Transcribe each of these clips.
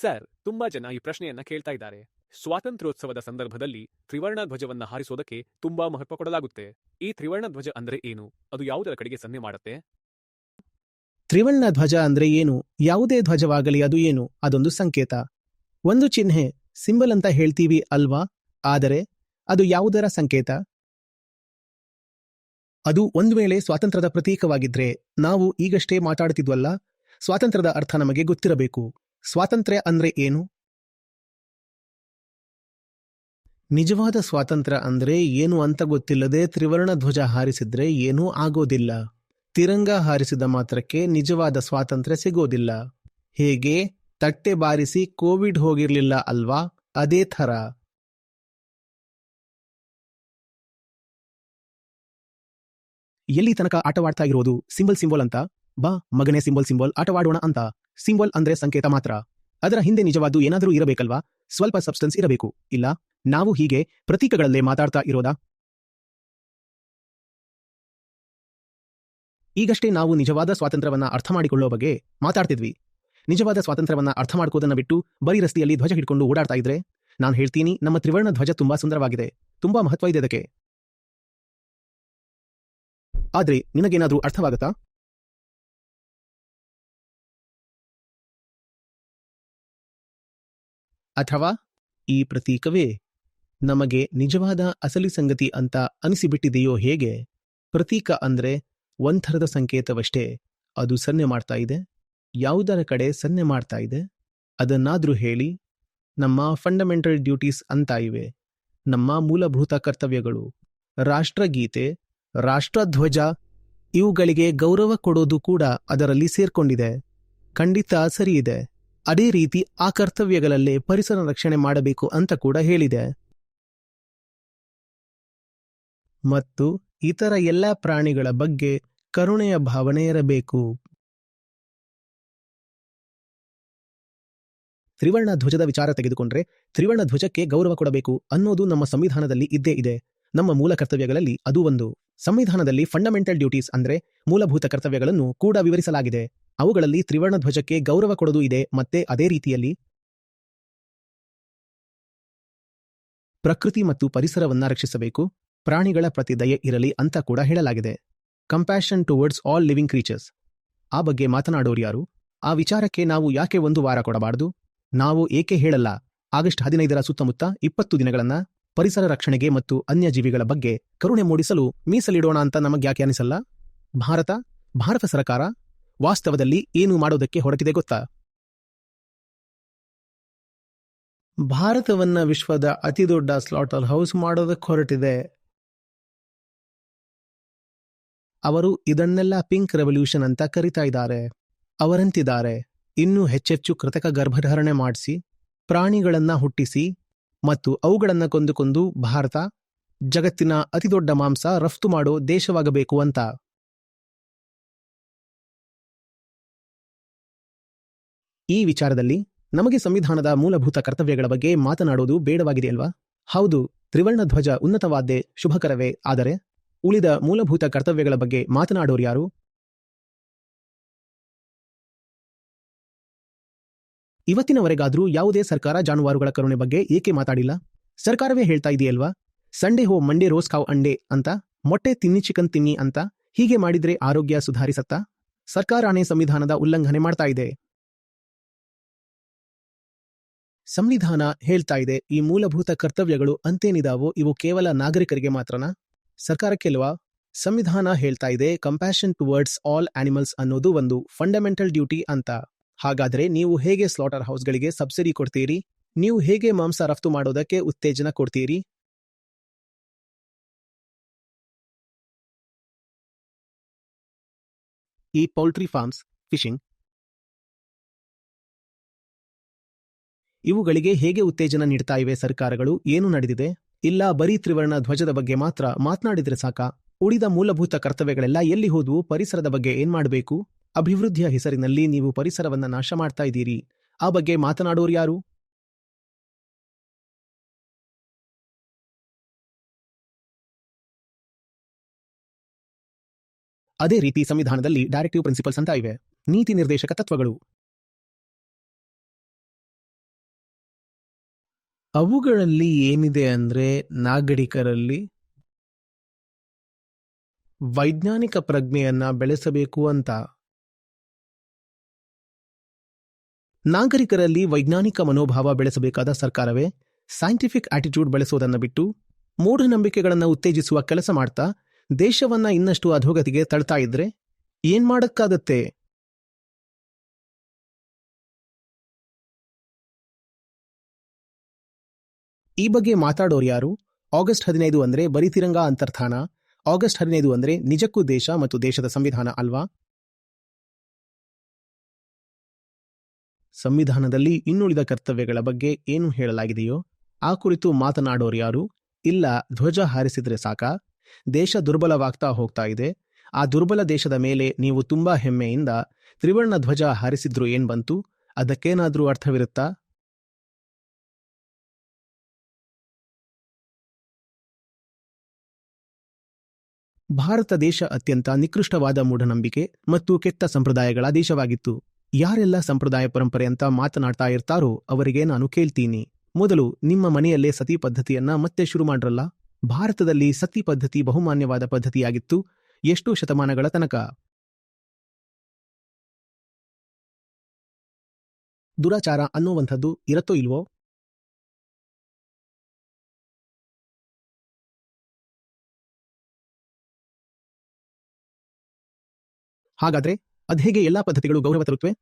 Sir, ತುಂಬಾ ಜನ ಈ ಪ್ರಶ್ನೆಯನ್ನ ಕೇಳ್ತಾ ಇದ್ದಾರೆ. ಸ್ವಾತಂತ್ರ್ಯೋತ್ಸವದ ಸಂದರ್ಭದಲ್ಲಿ ತ್ರಿವರ್ಣ ಧ್ವಜವನ್ನ ಹಾರಿಸೋದಕ್ಕೆ ತುಂಬಾ ಮಹತ್ವ ಕೊಡಲಾಗುತ್ತೆ. ಈ ತ್ರಿವರ್ಣ ಧ್ವಜ ಅಂದ್ರೆ ಏನು? ಅದು ಯಾವುದರ ಕಡೆಗೆ ಸನ್ನೆ ಮಾಡುತ್ತೆ? ತ್ರಿವರ್ಣ ಧ್ವಜ ಅಂದ್ರೆ ಏನು? ಯಾವುದೇ ಧ್ವಜವಾಗಲಿ ಅದು ಏನು? ಅದೊಂದು ಸಂಕೇತ. ಒಂದು ಚಿಹ್ನೆ, ಸಿಂಬಲ್ ಅಂತ ಹೇಳ್ತೀವಿ ಅಲ್ವಾ? ಆದರೆ, ಅದು ಯಾವುದರ ಸಂಕೇತ? ಅದು ಒಂದು ವೇಳೆ ಸ್ವಾತಂತ್ರ್ಯದ ಪ್ರತೀಕವಾಗಿದ್ರೆ ನಾವು ಈಗಷ್ಟೇ ಮಾತಾಡ್ತಿದ್ವಲ್ಲ? ಸ್ವಾತಂತ್ರ್ಯದ ಅರ್ಥ ನಮಗೆ ಗೊತ್ತಿರಬೇಕು. ಸ್ವಾತಂತ್ರ್ಯ ಅಂದ್ರೆ ಏನು? ನಿಜವಾದ ಸ್ವಾತಂತ್ರ್ಯ ಅಂದ್ರೆ ಏನು ಅಂತ ಗೊತ್ತಿಲ್ಲದೆ ತ್ರಿವರ್ಣ ಧ್ವಜ ಹಾರಿಸಿದ್ರೆ ಏನೂ ಆಗೋದಿಲ್ಲ. ತಿರಂಗ ಹಾರಿಸಿದ ಮಾತ್ರಕ್ಕೆ ನಿಜವಾದ ಸ್ವಾತಂತ್ರ್ಯ ಸಿಗೋದಿಲ್ಲ. ಹೇಗೆ? ತಟ್ಟೆ ಬಾರಿಸಿ ಕೋವಿಡ್ ಹೋಗಿರ್ಲಿಲ್ಲ ಅಲ್ವಾ? ಅದೇ ಥರ. ಎಲ್ಲಿ ತನಕ ಆಟವಾಡ್ತಾ ಇರೋದು? ಸಿಂಬಲ್ ಸಿಂಬಲ್ ಅಂತ? ಬಾ ಮಗನೇ ಸಿಂಬಲ್ ಸಿಂಬಲ್ ಆಟವಾಡೋಣ ಅಂತ. ಸಿಂಬಲ್ ಅಂದ್ರೆ ಸಂಕೇತ ಮಾತ್ರ. ಅದರ ಹಿಂದೆ ನಿಜವಾದ್ದು ಏನಾದರೂ ಇರಬೇಕಲ್ವಾ? ಸ್ವಲ್ಪ ಸಬ್ಸ್ಟೆನ್ಸ್ ಇರಬೇಕು, ಇಲ್ಲ? ನಾವು ಹೀಗೆ ಪ್ರತೀಕಗಳಲ್ಲೇ ಮಾತಾಡ್ತಾ ಇರೋದಾ? ಈಗಷ್ಟೇ ನಾವು ನಿಜವಾದ ಸ್ವಾತಂತ್ರ್ಯವನ್ನ ಅರ್ಥ ಮಾಡಿಕೊಳ್ಳೋ ಬಗ್ಗೆ ಮಾತಾಡ್ತಿದ್ವಿ. ನಿಜವಾದ ಸ್ವಾತಂತ್ರ್ಯವನ್ನ ಅರ್ಥ ಮಾಡ್ಕೋದನ್ನ ಬಿಟ್ಟು ಬರೀ ರಸ್ತೆಯಲ್ಲಿ ಧ್ವಜ ಹಿಡ್ಕೊಂಡು ಓಡಾಡ್ತಾ ಇದ್ರೆ, ನಾನು ಹೇಳ್ತೀನಿ, ನಮ್ಮ ತ್ರಿವರ್ಣ ಧ್ವಜ ತುಂಬಾ ಸುಂದರವಾಗಿದೆ. ತುಂಬಾ ಮಹತ್ವ ಇದೆ ಅದಕ್ಕೆ. ಆದ್ರೆ ನಿನಗೇನಾದ್ರೂ ಅರ್ಥವಾಗತ್ತಾ? ಅಥವಾ ಈ ಪ್ರತೀಕವೇ ನಮಗೆ ನಿಜವಾದ ಅಸಲಿ ಸಂಗತಿ ಅಂತ ಅನಿಸಿಬಿಟ್ಟಿದೆಯೋ ಹೇಗೆ? ಪ್ರತೀಕ ಅಂದ್ರೆ ಒಂಥರದ ಸಂಕೇತವಷ್ಟೇ. ಅದು ಸನ್ನೆ ಮಾಡ್ತಾ ಇದೆ. ಯಾವುದರ ಕಡೆ ಸನ್ನೆ ಮಾಡ್ತಾ ಇದೆ? ಅದನ್ನಾದ್ರೂ ಹೇಳಿ. ನಮ್ಮ ಫಂಡಮೆಂಟಲ್ ಡ್ಯೂಟೀಸ್ ಅಂತ ಇವೆ. ನಮ್ಮ ಮೂಲಭೂತ ಕರ್ತವ್ಯಗಳು. ರಾಷ್ಟ್ರಗೀತೆ, ರಾಷ್ಟ್ರಧ್ವಜ, ಇವುಗಳಿಗೆ ಗೌರವ ಕೊಡೋದು ಕೂಡ ಅದರಲ್ಲಿ ಸೇರ್ಕೊಂಡಿದೆ. ಖಂಡಿತ ಸರಿಯಿದೆ. ಅದೇ ರೀತಿ ಆ ಕರ್ತವ್ಯಗಳಲ್ಲೇ ಪರಿಸರ ರಕ್ಷಣೆ ಮಾಡಬೇಕು ಅಂತ ಕೂಡ ಹೇಳಿದೆ. ಮತ್ತು ಇತರ ಎಲ್ಲ ಪ್ರಾಣಿಗಳ ಬಗ್ಗೆ ಕರುಣೆಯ ಭಾವನೆ ಇರಬೇಕು. ತ್ರಿವರ್ಣ ಧ್ವಜದ ವಿಚಾರ ತೆಗೆದುಕೊಂಡ್ರೆ ತ್ರಿವರ್ಣ ಧ್ವಜಕ್ಕೆ ಗೌರವ ಕೊಡಬೇಕು ಅನ್ನೋದು ನಮ್ಮ ಸಂವಿಧಾನದಲ್ಲಿ ಇದ್ದೇ ಇದೆ. ನಮ್ಮ ಮೂಲ ಕರ್ತವ್ಯಗಳಲ್ಲಿ ಅದು ಒಂದು. ಸಂವಿಧಾನದಲ್ಲಿ ಫಂಡಮೆಂಟಲ್ ಡ್ಯೂಟೀಸ್ ಅಂದ್ರೆ ಮೂಲಭೂತ ಕರ್ತವ್ಯಗಳನ್ನು ಕೂಡ ವಿವರಿಸಲಾಗಿದೆ. ಅವುಗಳಲ್ಲಿ ತ್ರಿವರ್ಣ ಧ್ವಜಕ್ಕೆ ಗೌರವ ಕೊಡೋದು ಇದೆ, ಮತ್ತೆ ಅದೇ ರೀತಿಯಲ್ಲಿ ಪ್ರಕೃತಿ ಮತ್ತು ಪರಿಸರವನ್ನ ರಕ್ಷಿಸಬೇಕು. ಪ್ರಾಣಿಗಳ ಪ್ರತಿ ದಯೆ ಇರಲಿ ಅಂತ ಕೂಡ ಹೇಳಲಾಗಿದೆ. Compassion towards all living creatures ಆ ಬಗ್ಗೆ ಮಾತನಾಡೋರು ಯಾರು? ಆ ವಿಚಾರಕ್ಕೆ ನಾವು ಯಾಕೆ ಒಂದು ವಾರ ಕೊಡಬಾರದು? ನಾವು ಏಕೆ ಹೇಳಲ್ಲ? ಆಗಸ್ಟ್ ಹದಿನೈದರ ಸುತ್ತಮುತ್ತ ಇಪ್ಪತ್ತು ದಿನಗಳನ್ನ ಪರಿಸರ ರಕ್ಷಣೆಗೆ ಮತ್ತು ಅನ್ಯ ಜೀವಿಗಳ ಬಗ್ಗೆ ಕರುಣೆ ಮೂಡಿಸಲು ಮೀಸಲಿಡೋಣ ಅಂತ ನಮಗೆ ಯಾಕೆ ಅನಿಸಲ್ಲ? ಭಾರತ ಭಾರತ ಸರ್ಕಾರ ವಾಸ್ತವದಲ್ಲಿ ಏನು ಮಾಡೋದಕ್ಕೆ ಹೊರಟಿದೆ ಗೊತ್ತಾ? ಭಾರತವನ್ನ ವಿಶ್ವದ ಅತಿದೊಡ್ಡ ಸ್ಲಾಟರ್ ಹೌಸ್ ಮಾಡೋದಕ್ಕೆ ಹೊರಟಿದೆ. ಅವರು ಇದನ್ನೆಲ್ಲ ಪಿಂಕ್ ರೆವಲ್ಯೂಷನ್ ಅಂತ ಕರಿತಾ ಇದ್ದಾರೆ. ಅವರಂತಿದ್ದಾರೆ. ಇನ್ನೂ ಹೆಚ್ಚೆಚ್ಚು ಕೃತಕ ಗರ್ಭಧಾರಣೆ ಮಾಡಿಸಿ, ಪ್ರಾಣಿಗಳನ್ನ ಹುಟ್ಟಿಸಿ ಮತ್ತು ಅವುಗಳನ್ನ ಕೊಂದುಕೊಂಡು ಭಾರತ ಜಗತ್ತಿನ ಅತಿದೊಡ್ಡ ಮಾಂಸ ರಫ್ತು ಮಾಡೋ ದೇಶವಾಗಬೇಕು ಅಂತ. ಈ ವಿಚಾರದಲ್ಲಿ ನಮಗೆ ಸಂವಿಧಾನದ ಮೂಲಭೂತ ಕರ್ತವ್ಯಗಳ ಬಗ್ಗೆ ಮಾತನಾಡೋದು ಬೇಡವಾಗಿದೆಯಲ್ವಾ ಹೌದು ತ್ರಿವರ್ಣ ಧ್ವಜ ಉನ್ನತವಾದ್ದೇ ಶುಭಕರವೇ, ಆದರೆ ಉಳಿದ ಮೂಲಭೂತ ಕರ್ತವ್ಯಗಳ ಬಗ್ಗೆ ಮಾತನಾಡೋರು ಯಾರು? ಇವತ್ತಿನವರೆಗಾದ್ರೂ ಯಾವುದೇ ಸರ್ಕಾರ ಜಾನುವಾರುಗಳ ಕರುಣೆ ಬಗ್ಗೆ ಏಕೆ ಮಾತಾಡಿಲ್ಲ? ಸರ್ಕಾರವೇ ಹೇಳ್ತಾ ಇದೆಯಲ್ವಾ? ಸಂಡೆ ಹೋ, ಮಂಡೆ ರೋಸ್ ಕಾವ್ ಅಂಡೆ ಅಂತ? ಮೊಟ್ಟೆ ತಿನ್ನಿ, ಚಿಕನ್ ತಿನ್ನಿ ಅಂತ? ಹೀಗೆ ಮಾಡಿದ್ರೆ ಆರೋಗ್ಯ ಸುಧಾರಿಸತ್ತಾ? ಸರ್ಕಾರಾನೇ ಸಂವಿಧಾನದ ಉಲ್ಲಂಘನೆ ಮಾಡ್ತಾ ಇದೆ. ಸಂವಿಧಾನ ಹೇಳ್ತಾ ಇದೆ, ಈ ಮೂಲಭೂತ ಕರ್ತವ್ಯಗಳು ಅಂತೇನಿದಾವೋ ಇವು ಕೇವಲ ನಾಗರಿಕರಿಗೆ ಮಾತ್ರನಾ? ಸರ್ಕಾರಕ್ಕೆಲ್ವಾ ಸಂವಿಧಾನ ಹೇಳ್ತಾ ಇದೆ ಕಂಪ್ಯಾಷನ್ ಟುವರ್ಡ್ಸ್ ಆಲ್ ಆನಿಮಲ್ಸ್ ಅನ್ನೋದು ಒಂದು ಫಂಡಮೆಂಟಲ್ ಡ್ಯೂಟಿ ಅಂತ. ಹಾಗಾದ್ರೆ ನೀವು ಹೇಗೆ ಸ್ಲಾಟರ್ ಹೌಸ್ಗಳಿಗೆ ಸಬ್ಸಿಡಿ ಕೊಡ್ತೀರಿ? ನೀವು ಹೇಗೆ ಮಾಂಸ ರಫ್ತು ಮಾಡೋದಕ್ಕೆ ಉತ್ತೇಜನ ಕೊಡ್ತೀರಿ? ಈ ಪೌಲ್ಟ್ರಿ ಫಾರ್ಮ್ಸ್ ಫಿಶಿಂಗ್ ಇವುಗಳಿಗೆ ಹೇಗೆ ಉತ್ತೇಜನ ನೀಡ್ತಾ ಇವೆ ಸರ್ಕಾರಗಳು? ಏನು ನಡೆದಿದೆ? ಇಲ್ಲ, ಬರೀ ತ್ರಿವರ್ಣ ಧ್ವಜದ ಬಗ್ಗೆ ಮಾತ್ರ ಮಾತನಾಡಿದ್ರೆ ಸಾಕ? ಉಳಿದ ಮೂಲಭೂತ ಕರ್ತವ್ಯಗಳೆಲ್ಲ ಎಲ್ಲಿ ಹೋದವು? ಪರಿಸರದ ಬಗ್ಗೆ ಏನ್ ಮಾಡಬೇಕು? ಅಭಿವೃದ್ಧಿಯ ಹೆಸರಿನಲ್ಲಿ ನೀವು ಪರಿಸರವನ್ನ ನಾಶ ಮಾಡ್ತಾ ಇದ್ದೀರಿ. ಆ ಬಗ್ಗೆ ಮಾತನಾಡೋರು ಯಾರು? ಅದೇ ರೀತಿ ಸಂವಿಧಾನದಲ್ಲಿ ಡೈರೆಕ್ಟಿವ್ ಪ್ರಿನ್ಸಿಪಲ್ಸ್ ಅಂತ ಇವೆ. ನೀತಿ ನಿರ್ದೇಶಕ ತತ್ವಗಳು. ಅವುಗಳಲ್ಲಿ ಏನಿದೆ ಅಂದ್ರೆ ನಾಗರಿಕರಲ್ಲಿ ವೈಜ್ಞಾನಿಕ ಪ್ರಜ್ಞೆಯನ್ನು ಬೆಳೆಸಬೇಕು ಅಂತ. ನಾಗರಿಕರಲ್ಲಿ ವೈಜ್ಞಾನಿಕ ಮನೋಭಾವ ಬೆಳೆಸಬೇಕಾದ ಸರ್ಕಾರವೇ ಸೈಂಟಿಫಿಕ್ ಆಟಿಟ್ಯೂಡ್ ಬೆಳೆಸೋದನ್ನ ಬಿಟ್ಟು ಮೂಢನಂಬಿಕೆಗಳನ್ನು ಉತ್ತೇಜಿಸುವ ಕೆಲಸ ಮಾಡ್ತಾ ದೇಶವನ್ನ ಇನ್ನಷ್ಟು ಅಧೋಗತಿಗೆ ತಳ್ತಾ ಇದ್ರೆ ಏನ್ ಮಾಡಕ್ಕಾಗತ್ತೆ? ಈ ಬಗ್ಗೆ ಮಾತಾಡೋರು ಯಾರು? ಆಗಸ್ಟ್ ಹದಿನೈದು ಅಂದ್ರೆ ಬರೀ ತಿರಂಗ ಅಂತರ್ಧಾನ ಆಗಸ್ಟ್ ಹದಿನೈದು ಅಂದ್ರೆ ನಿಜಕ್ಕೂ ದೇಶ ಮತ್ತು ದೇಶದ ಸಂವಿಧಾನ ಅಲ್ವಾ? ಸಂವಿಧಾನದಲ್ಲಿ ಇನ್ನುಳಿದ ಕರ್ತವ್ಯಗಳ ಬಗ್ಗೆ ಏನು ಹೇಳಲಾಗಿದೆಯೋ, ಆ ಕುರಿತು ಮಾತನಾಡೋರು ಯಾರು? ಇಲ್ಲ, ಧ್ವಜ ಹಾರಿಸಿದ್ರೆ ಸಾಕ? ದೇಶ ದುರ್ಬಲವಾಗ್ತಾ ಹೋಗ್ತಾ ಇದೆ. ಆ ದುರ್ಬಲ ದೇಶದ ಮೇಲೆ ನೀವು ತುಂಬಾ ಹೆಮ್ಮೆಯಿಂದ ತ್ರಿವರ್ಣ ಧ್ವಜ ಹಾರಿಸಿದ್ರು ಏನ್ ಬಂತು? ಅದಕ್ಕೇನಾದ್ರೂ ಅರ್ಥವಿರುತ್ತಾ? ಭಾರತ ದೇಶ ಅತ್ಯಂತ ನಿಕೃಷ್ಟವಾದ ಮೂಢನಂಬಿಕೆ ಮತ್ತು ಕೆಟ್ಟ ಸಂಪ್ರದಾಯಗಳ ದೇಶವಾಗಿತ್ತು. ಯಾರೆಲ್ಲ ಸಂಪ್ರದಾಯ ಪರಂಪರೆ ಅಂತ ಮಾತನಾಡ್ತಾ ಇರ್ತಾರೋ ಅವರಿಗೆ ನಾನು ಕೇಳ್ತೀನಿ. ಮೊದಲು ನಿಮ್ಮ ಮನೆಯಲ್ಲೇ ಸತಿ ಪದ್ಧತಿಯನ್ನ ಮತ್ತೆ ಶುರು ಮಾಡ್ರಲ್ಲ? ಭಾರತದಲ್ಲಿ ಸತಿ ಪದ್ಧತಿ ಬಹುಮಾನ್ಯವಾದ ಪದ್ಧತಿಯಾಗಿತ್ತು. ಎಷ್ಟೋ ಶತಮಾನಗಳ ತನಕ. ದುರಾಚಾರ ಅನ್ನುವಂಥದ್ದು ಇರತ್ತೋ ಇಲ್ವೋ? ಹಾಗಾದ್ರೆ ಅದ್ಹೇಗೆ ಎಲ್ಲಾ ಪದ್ಧತಿಗಳು ಗೌರವ ತರುತ್ತವೆ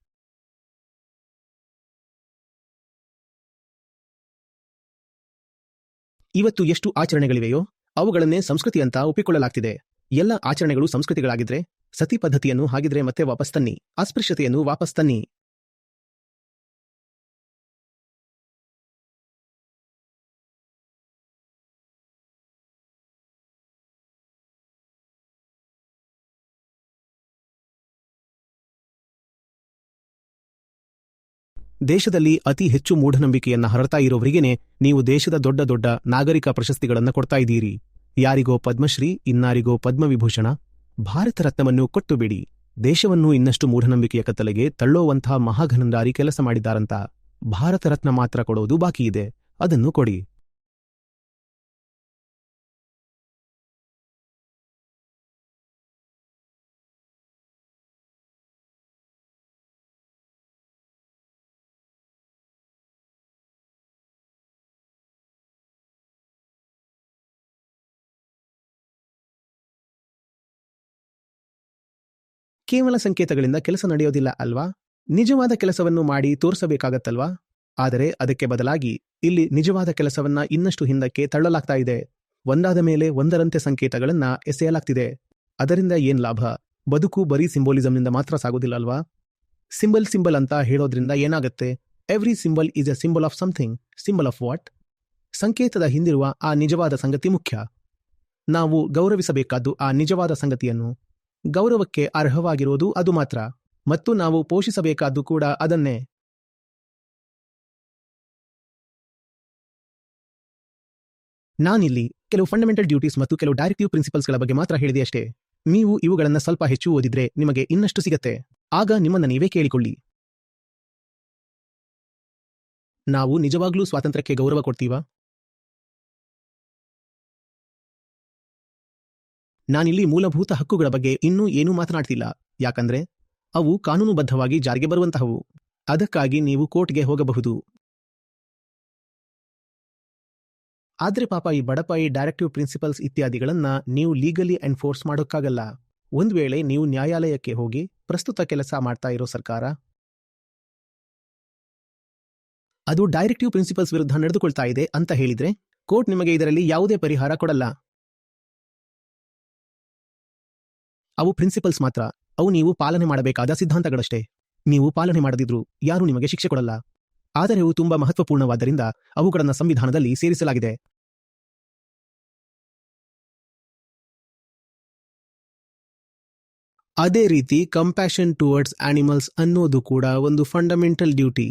ಇವತ್ತು ಎಷ್ಟು ಆಚರಣೆಗಳಿವೆಯೋ ಅವುಗಳನ್ನೇ ಸಂಸ್ಕೃತಿ ಅಂತ ಒಪ್ಪಿಕೊಳ್ಳಲಾಗ್ತಿದೆ. ಎಲ್ಲ ಆಚರಣೆಗಳು ಸಂಸ್ಕೃತಿಗಳಾಗಿದ್ರೆ, ಸತಿ ಪದ್ಧತಿಯನ್ನು ಹಾಗಿದ್ರೆ ಮತ್ತೆ ವಾಪಸ್ ತನ್ನಿ, ಅಸ್ಪೃಶ್ಯತೆಯನ್ನು ವಾಪಸ್ ತನ್ನಿ. ದೇಶದಲ್ಲಿ ಅತಿ ಹೆಚ್ಚು ಮೂಢನಂಬಿಕೆಯನ್ನ ಹರಡ್ತಾ ಇರೋವರಿಗೇನೆ ನೀವು ದೇಶದ ದೊಡ್ಡ ದೊಡ್ಡ ನಾಗರಿಕ ಪ್ರಶಸ್ತಿಗಳನ್ನ ಕೊಡ್ತಾ ಇದ್ದೀರಿ. ಯಾರಿಗೋ ಪದ್ಮಶ್ರೀ, ಇನ್ನಾರಿಗೋ ಪದ್ಮವಿಭೂಷಣ. ಭಾರತ ರತ್ನವನ್ನು ಕೊಟ್ಟು ಬಿಡಿ ದೇಶವನ್ನು ಇನ್ನಷ್ಟು ಮೂಢನಂಬಿಕೆಯ ಕತ್ತಲೆಗೆ ತಳ್ಳೋವಂಥ ಮಹಾಘನಂದಾರಿ ಕೆಲಸ ಮಾಡಿದ್ದಾರಂತ ಭಾರತ ರತ್ನ ಮಾತ್ರ ಕೊಡೋದು ಬಾಕಿ ಇದೆ ಅದನ್ನು ಕೊಡಿ. ಕೇವಲ ಸಂಕೇತಗಳಿಂದ ಕೆಲಸ ನಡೆಯೋದಿಲ್ಲ ಅಲ್ವಾ? ನಿಜವಾದ ಕೆಲಸವನ್ನು ಮಾಡಿ ತೋರಿಸಬೇಕಾಗತ್ತಲ್ವಾ? ಆದರೆ ಅದಕ್ಕೆ ಬದಲಾಗಿ ಇಲ್ಲಿ ನಿಜವಾದ ಕೆಲಸವನ್ನ ಇನ್ನಷ್ಟು ಹಿಂದಕ್ಕೆ ತಳ್ಳಲಾಗ್ತಾ ಇದೆ. ಒಂದಾದ ಮೇಲೆ ಒಂದರಂತೆ ಸಂಕೇತಗಳನ್ನ ಎಸೆಯಲಾಗ್ತಿದೆ. ಅದರಿಂದ ಏನ್ ಲಾಭ? ಬದುಕು ಬರೀ ಸಿಂಬೋಲಿಸಂನಿಂದ ಮಾತ್ರ ಸಾಗೋದಿಲ್ಲ ಅಲ್ವಾ? ಸಿಂಬಲ್ ಸಿಂಬಲ್ ಅಂತ ಹೇಳೋದ್ರಿಂದ ಏನಾಗತ್ತೆ? Every symbol is a symbol of something. Symbol of what? ಸಂಕೇತದ ಹಿಂದಿರುವ ಆ ನಿಜವಾದ ಸಂಗತಿ ಮುಖ್ಯ. ನಾವು ಗೌರವಿಸಬೇಕಾದ್ದು ಆ ನಿಜವಾದ ಸಂಗತಿಯನ್ನು. ಗೌರವಕ್ಕೆ ಅರ್ಹವಾಗಿರೋದು ಅದು ಮಾತ್ರ. ಮತ್ತು ನಾವು ಪೋಷಿಸಬೇಕಾದ್ದು ಕೂಡ ಅದನ್ನೇ. ನಾನಿಲ್ಲಿ ಕೆಲವು ಫಂಡಮೆಂಟಲ್ ಡ್ಯೂಟೀಸ್ ಮತ್ತು ಕೆಲವು ಡೈರೆಕ್ಟಿವ್ ಪ್ರಿನ್ಸಿಪಲ್ಸ್ಗಳ ಬಗ್ಗೆ ಮಾತ್ರ ಹೇಳಿದೆ ಅಷ್ಟೇ. ನೀವು ಇವುಗಳನ್ನು ಸ್ವಲ್ಪ ಹೆಚ್ಚು ಓದಿದ್ರೆ ನಿಮಗೆ ಇನ್ನಷ್ಟು ಸಿಗತ್ತೆ. ಆಗ ನಿಮ್ಮನ್ನ ನೀವೇ ಕೇಳಿಕೊಳ್ಳಿ. ನಾವು ನಿಜವಾಗ್ಲೂ ಸ್ವಾತಂತ್ರ್ಯಕ್ಕೆ ಗೌರವ ಕೊಡ್ತೀವಾ? ನಾನಿಲ್ಲಿ ಮೂಲಭೂತ ಹಕ್ಕುಗಳ ಬಗ್ಗೆ ಇನ್ನೂ ಏನೂ ಮಾತನಾಡ್ತಿಲ್ಲ. ಯಾಕಂದ್ರೆ, ಅವು ಕಾನೂನುಬದ್ಧವಾಗಿ ಜಾರಿಗೆ ಬರುವಂತಹವು. ಅದಕ್ಕಾಗಿ ನೀವು ಕೋರ್ಟ್ಗೆ ಹೋಗಬಹುದು. ಆದ್ರೆ ಪಾಪ ಈ ಬಡಪಾಯಿ ಡೈರೆಕ್ಟಿವ್ ಪ್ರಿನ್ಸಿಪಲ್ಸ್ ಇತ್ಯಾದಿಗಳನ್ನ ನೀವು ಲೀಗಲಿ ಎನ್ಫೋರ್ಸ್ ಮಾಡೋಕ್ಕಾಗಲ್ಲ. ಒಂದು ವೇಳೆ ನೀವು ನ್ಯಾಯಾಲಯಕ್ಕೆ ಹೋಗಿ ಪ್ರಸ್ತುತ ಕೆಲಸ ಮಾಡ್ತಾ ಇರೋ ಸರ್ಕಾರ? ಅದು ಡೈರೆಕ್ಟಿವ್ ಪ್ರಿನ್ಸಿಪಲ್ಸ್ ವಿರುದ್ಧ ನಡೆದುಕೊಳ್ತಾ ಇದೆ ಅಂತ ಹೇಳಿದ್ರೆ, ಕೋರ್ಟ್ ನಿಮಗೆ ಇದರಲ್ಲಿ ಯಾವುದೇ ಪರಿಹಾರ ಕೊಡಲ್ಲ. ಅವು ಪ್ರಿನ್ಸಿಪಲ್ಸ್ ಮಾತ್ರ. ಅವು ನೀವು ಪಾಲನೆ ಮಾಡಬೇಕಾದ ಸಿದ್ಧಾಂತಗಳಷ್ಟೇ. ನೀವು ಪಾಲನೆ ಮಾಡದಿದ್ರು ಯಾರೂ ನಿಮಗೆ ಶಿಕ್ಷೆ ಕೊಡಲ್ಲ. ಆದರೆ ಅವು ತುಂಬಾ ಮಹತ್ವಪೂರ್ಣವಾದ್ದರಿಂದ ಅವುಗಳನ್ನು ಸಂವಿಧಾನದಲ್ಲಿ ಸೇರಿಸಲಾಗಿದೆ. ಅದೇ ರೀತಿ ಕಂಪ್ಯಾಷನ್ ಟುವರ್ಡ್ಸ್ ಆನಿಮಲ್ಸ್ ಅನ್ನೋದು ಕೂಡ ಒಂದು ಫಂಡಮೆಂಟಲ್ ಡ್ಯೂಟಿ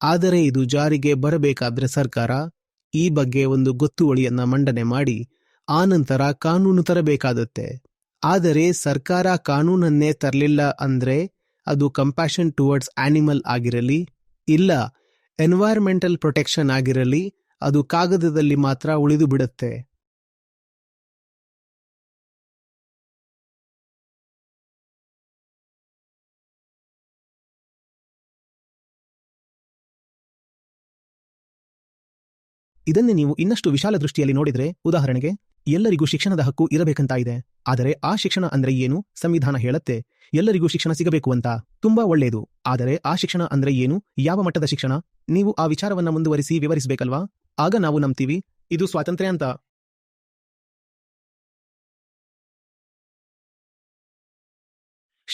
ಆದರೆ ಇದು ಜಾರಿಗೆ ಬರಬೇಕಾದ್ರೆ ಸರ್ಕಾರ ಈ ಬಗ್ಗೆ ಒಂದು ಗೊತ್ತುವಳಿಯನ್ನ ಮಂಡನೆ ಮಾಡಿ ಆನಂತರ ಕಾನೂನು ತರಬೇಕಾದತ್ತೆ ಆದರೆ ಸರ್ಕಾರ ಕಾನೂನನ್ನೇ ತರಲಿಲ್ಲ ಅಂದ್ರೆ ಅದು ಕಂಪ್ಯಾಷನ್ ಟುವರ್ಡ್ಸ್ ಆನಿಮಲ್ ಆಗಿರಲಿ, ಇಲ್ಲ ಎನ್ವೈರ್ಮೆಂಟಲ್ ಪ್ರೊಟೆಕ್ಷನ್ ಆಗಿರಲಿ, ಅದು ಕಾಗದದಲ್ಲಿ ಮಾತ್ರ ಉಳಿದು ಬಿಡುತ್ತೆ. ಇದನ್ನೇ ನೀವು ಇನ್ನಷ್ಟು ವಿಶಾಲ ದೃಷ್ಟಿಯಲ್ಲಿ ನೋಡಿದ್ರೆ, ಉದಾಹರಣೆಗೆ ಎಲ್ಲರಿಗೂ ಶಿಕ್ಷಣದ ಹಕ್ಕು ಇರಬೇಕಂತ ಇದೆ. ಆದರೆ ಆ ಶಿಕ್ಷಣ ಅಂದ್ರೆ ಏನು? ಸಂವಿಧಾನ ಹೇಳತ್ತೆ. ಎಲ್ಲರಿಗೂ ಶಿಕ್ಷಣ ಸಿಗಬೇಕು ಅಂತ ತುಂಬಾ ಒಳ್ಳೆಯದು ಆದರೆ ಆ ಶಿಕ್ಷಣ ಅಂದ್ರೆ ಏನು? ಯಾವ ಮಟ್ಟದ ಶಿಕ್ಷಣ? ನೀವು ಆ ವಿಚಾರವನ್ನ ಮುಂದುವರಿಸಿ ವಿವರಿಸಬೇಕಲ್ವಾ? ಆಗ ನಾವು ನಂಬ್ತೀವಿ. ಇದು ಸ್ವಾತಂತ್ರ್ಯ ಅಂತ.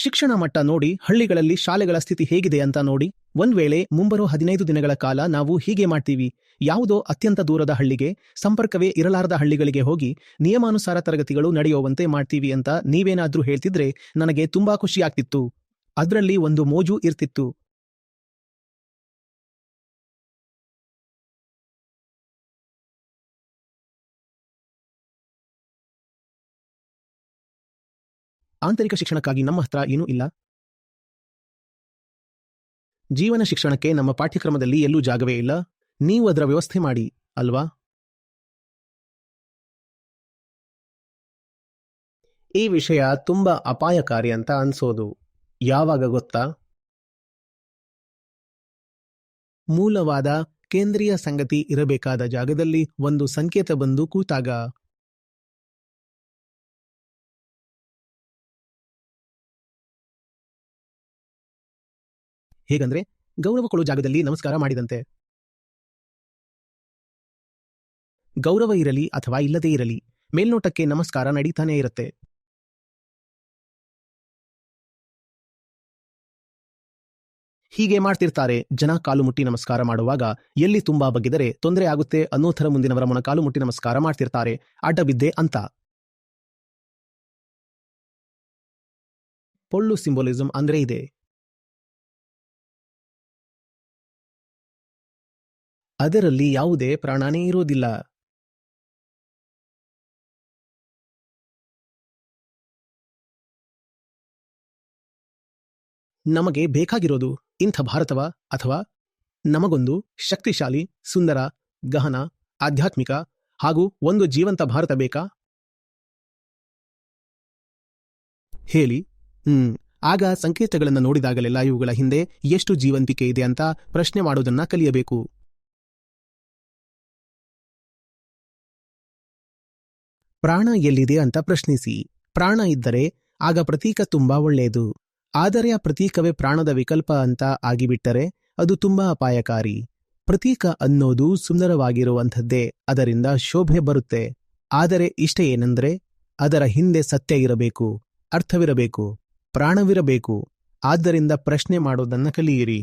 ಶಿಕ್ಷಣ ಮಟ್ಟ ನೋಡಿ ಹಳ್ಳಿಗಳಲ್ಲಿ ಶಾಲೆಗಳ ಸ್ಥಿತಿ ಹೇಗಿದೆ ಅಂತ ನೋಡಿ. ಒಂದ್ ವೇಳೆ ಮುಂಬರೋ ಹದಿನೈದು ದಿನಗಳ ಕಾಲ ನಾವು ಹೀಗೆ ಮಾಡ್ತೀವಿ. ಯಾವುದೋ ಅತ್ಯಂತ ದೂರದ ಹಳ್ಳಿಗೆ, ಸಂಪರ್ಕವೇ ಇರಲಾರದ ಹಳ್ಳಿಗಳಿಗೆ ಹೋಗಿ ನಿಯಮಾನುಸಾರ ತರಗತಿಗಳು ನಡೆಯುವಂತೆ ಮಾಡ್ತೀವಿ ಅಂತ ನೀವೇನಾದ್ರೂ ಹೇಳ್ತಿದ್ರೆ ನನಗೆ ತುಂಬಾ ಖುಷಿಯಾಗ್ತಿತ್ತು. ಅದರಲ್ಲಿ ಒಂದು ಮೋಜು ಇರ್ತಿತ್ತು. ಆಂತರಿಕ ಶಿಕ್ಷಣಕ್ಕಾಗಿ ನಮ್ಮ ಹತ್ರ ಏನೂ ಇಲ್ಲ. ಜೀವನ ಶಿಕ್ಷಣಕ್ಕೆ ನಮ್ಮ ಪಾಠ್ಯಕ್ರಮದಲ್ಲಿ ಎಲ್ಲೂ ಜಾಗವೇ ಇಲ್ಲ. ನೀವು ಅದರ ವ್ಯವಸ್ಥೆ ಮಾಡಿ, ಅಲ್ವಾ? ಈ ವಿಷಯ ತುಂಬಾ ಅಪಾಯಕಾರಿ ಅಂತ ಅನ್ಸೋದು. ಯಾವಾಗ ಗೊತ್ತಾ? ಮೂಲವಾದ ಕೇಂದ್ರೀಯ ಸಂಗತಿ ಇರಬೇಕಾದ ಜಾಗದಲ್ಲಿ ಒಂದು ಸಂಕೇತ ಬಂದು ಕೂತಾಗ. ಹೇಗಂದ್ರೆ ಗೌರವ ಕೊಡೋ ಜಾಗದಲ್ಲಿ ನಮಸ್ಕಾರ ಮಾಡಿದಂತೆ. ಗೌರವ ಇರಲಿ ಅಥವಾ ಇಲ್ಲದೇ ಇರಲಿ, ಮೇಲ್ನೋಟಕ್ಕೆ ನಮಸ್ಕಾರ ನಡೀತಾನೆ ಇರುತ್ತೆ. ಹೀಗೆ ಮಾಡ್ತಿರ್ತಾರೆ, ಜನ ಕಾಲು ಮುಟ್ಟಿ ನಮಸ್ಕಾರ ಮಾಡುವಾಗ ಎಲ್ಲಿ ತುಂಬಾ ಬಗ್ಗಿದರೆ ತೊಂದರೆ ಆಗುತ್ತೆ ಅನ್ನೋ ಥರ ಮುಂದಿನವರ ಮೊಣಕಾಲು ಮುಟ್ಟಿ ನಮಸ್ಕಾರ ಮಾಡ್ತಿರ್ತಾರೆ ಅಡ್ಡ ಬಿದ್ದೆ ಅಂತ. ಪೊಳ್ಳು ಸಿಂಬೋಲಿಸಂ ಅಂದ್ರೆ ಇದೆ. ಅದರಲ್ಲಿ ಯಾವುದೇ ಪ್ರಾಣಾನೇ ಇರೋದಿಲ್ಲ ನಮಗೆ ಬೇಕಾಗಿರೋದು ಇಂಥ ಭಾರತವ ಅಥವಾ ನಮಗೊಂದು ಶಕ್ತಿಶಾಲಿ, ಸುಂದರ, ಗಹನ, ಆಧ್ಯಾತ್ಮಿಕ ಹಾಗೂ ಒಂದು ಜೀವಂತ ಭಾರತ ಬೇಕಾ? ಹೇಳಿ. ಹ್ಮ್. ಆಗ ಸಂಕೇತಗಳನ್ನು ನೋಡಿದಾಗಲೆಲ್ಲ ಇವುಗಳ ಹಿಂದೆ ಎಷ್ಟು ಜೀವಂತಿಕೆ ಇದೆ ಅಂತ ಪ್ರಶ್ನೆ ಮಾಡೋದನ್ನ ಕಲಿಯಬೇಕು. ಪ್ರಾಣ ಎಲ್ಲಿದೆ ಅಂತ ಪ್ರಶ್ನಿಸಿ. ಪ್ರಾಣ ಇದ್ದರೆ ಆಗ ಪ್ರತೀಕ ತುಂಬಾ ಒಳ್ಳೆಯದು. ಆದರೆ ಆ ಪ್ರತೀಕವೇ ಪ್ರಾಣದ ವಿಕಲ್ಪ ಅಂತ ಆಗಿಬಿಟ್ಟರೆ ಅದು ತುಂಬಾ ಅಪಾಯಕಾರಿ. ಪ್ರತೀಕ ಅನ್ನೋದು ಸುಂದರವಾಗಿರುವಂಥದ್ದೇ ಅದರಿಂದ ಶೋಭೆ ಬರುತ್ತೆ. ಆದರೆ ಇಷ್ಟ ಏನಂದ್ರೆ ಅದರ ಹಿಂದೆ ಸತ್ಯ ಇರಬೇಕು, ಅರ್ಥವಿರಬೇಕು, ಪ್ರಾಣವಿರಬೇಕು. ಆದ್ದರಿಂದ ಪ್ರಶ್ನೆ ಮಾಡೋದನ್ನ ಕಲಿಯಿರಿ.